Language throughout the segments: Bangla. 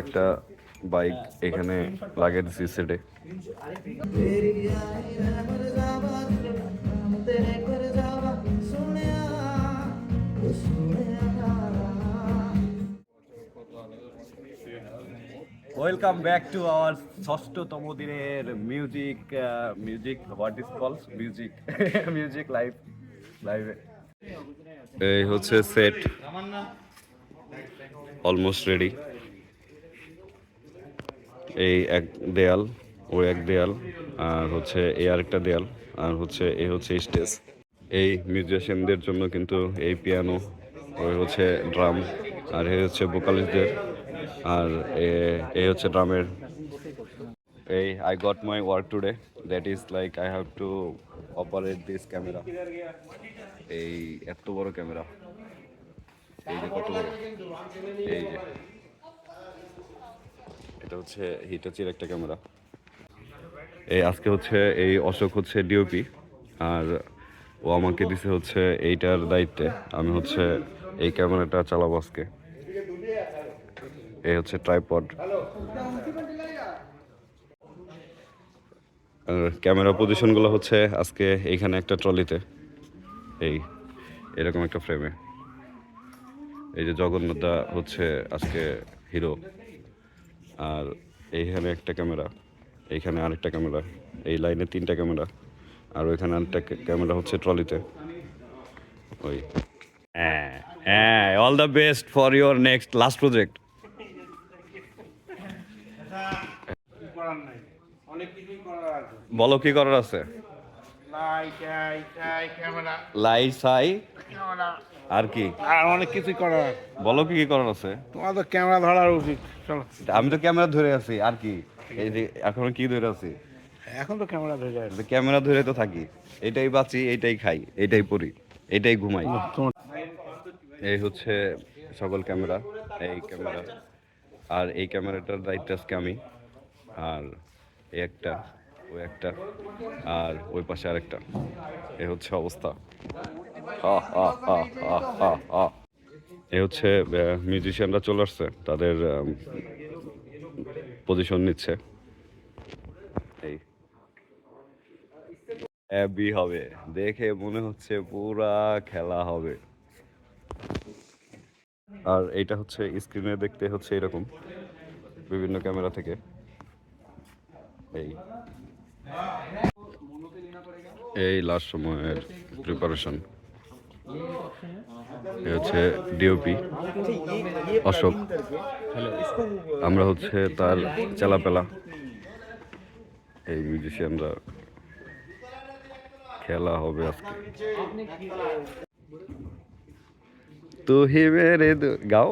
একটা বাইক এখানে লাগিয়ে দিচ্ছি সেটে। ওয়েলকাম ব্যাক টু আওয়ার ষষ্ঠতম দিনের music music what is call music music live লাইভে এই হচ্ছে সেট অলমোস্ট রেডি এই এক দেয়াল, ও এক দেয়াল, আর হচ্ছে এই আরেকটা দেয়াল, আর হচ্ছে এই হচ্ছে স্টেজ। এই মিউজিশিয়ানদের জন্য কিন্তু এই পিয়ানো ওই হচ্ছে ড্রাম, আর এই হচ্ছে ভোকালিস্টদের আর এ- হচ্ছে ড্রামের। এই I got my work today that is like I have to operate this camera এই এত বড় ক্যামেরা এই যে কত বড়। এই যে। এটা হচ্ছে হিটাচির একটা ক্যামেরা এই আজকে হচ্ছে এই অশোক হচ্ছে ডিওপি আর ও আমাকে দিছে হচ্ছে এইটার দায়িত্বে। আমি হচ্ছে এই ক্যামেরাটা চালাবো আজকে। এই হচ্ছে ট্রাইপড ক্যামেরা পজিশনগুলো হচ্ছে আজকে এইখানে একটা ট্রলিতে এই, এরকম একটা ফ্রেমে এই যে জগন্নাথদা হচ্ছে আজকে হিরো আর এইখানে একটা ক্যামেরা এইখানে আরেকটা ক্যামেরা এই লাইনে তিনটা ক্যামেরা আর ওইখানে আরেকটা ক্যামেরা হচ্ছে ট্রলিতে। ওই। হ্যাঁ হ্যাঁ all the best for your next last project বলো কি করার আছে? Light tight tie camera light সাই ক্যামেরা আর কি? আর অনেক কিছুই করার বলো কি কি করার আছে? তোমার তো ক্যামেরা ধরার উচিত চলো। আমি তো ক্যামেরা ধরে আছি আর কি? এই যে এখন কি ধরে আছি? এখন তো ক্যামেরা ধরে তো ক্যামেরা ধরে তো থাকি এটাই বাঁচি এটাই খাই এটাই পড়ি এটাই ঘুমাই। এই হচ্ছে সকল ক্যামেরা এই ক্যামেরা। আর এই ক্যামেরাটার দায়িত্ব আজকে আমি আর এই একটা ওই একটা আর ওই পাশে আরেকটা। এই হচ্ছে অবস্থা। এই হচ্ছে মিউজিশিয়ানরা চলে আসছে, তাদের পজিশন নিচ্ছে। এই। হ্যাপি হবে, দেখে মনে হচ্ছে পুরা খেলা হবে। আর এইটা হচ্ছে স্ক্রিনে দেখতে হচ্ছে এরকম, বিভিন্ন ক্যামেরা থেকে। এই। এই লাস্ট সময়ের প্রিপারেশন হচ্ছে ডিওপি অশোক। আমরা হচ্ছে তার চেলাপেলা। এই মিউজিশিয়ানরা খেলা হবে আজকে। তু হি মেরে গাও।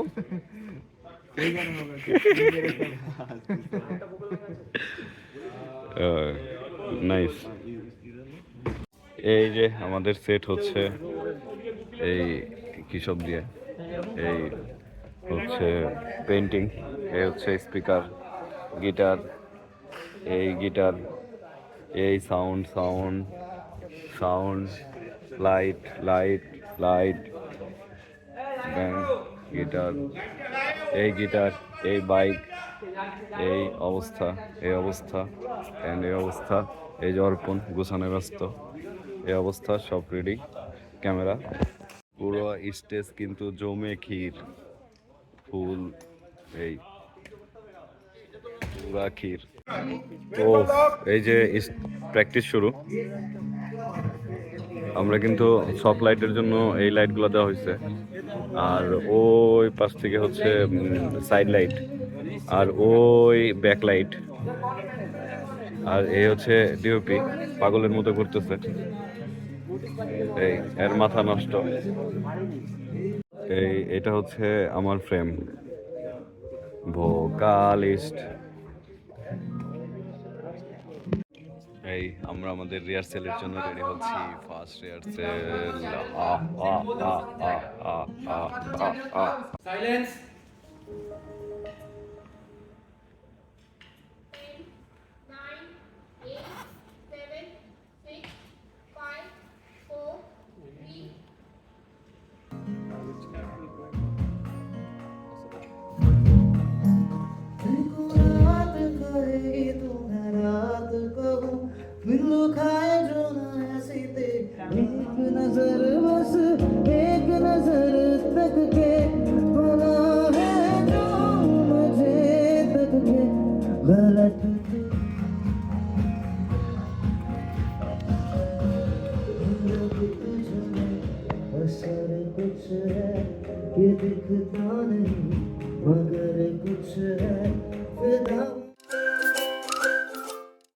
নাইস এই যে আমাদের সেট হচ্ছে। এই কিসব দিয়ে, এই হচ্ছে পেন্টিং এই হচ্ছে স্পিকার গিটার এই গিটার এই sound sound sound light light light guitar এই গিটার এই বাইক এই অবস্থা এই অবস্থা অ্যান্ড এই অবস্থা, এই যে অর্পণ, গোছানো ব্যস্ত, এই অবস্থা, সব রেডি ক্যামেরা। পুরো স্টেজ কিন্তু জমে ক্ষীর। ফুল, এই। পুরা ক্ষীর। ও, এই যে প্র্যাকটিস শুরু। আমরা কিন্তু সব লাইটের জন্য এই লাইটগুলো দেওয়া হয়েছে। আর ওই পাশ থেকে হচ্ছে সাইড লাইট আর ওই ব্যাক লাইট আর এই হচ্ছে ডিওপি পাগলের মতো করতেছে। এই, এর মাথা নষ্ট। এই, এটা হচ্ছে আমার ফ্রেম। ভোকালিস্ট। এই, আমরা আমাদের রিহার্সেলের জন্য রেডি হচ্ছি। First rehearsal Silence. bakmadan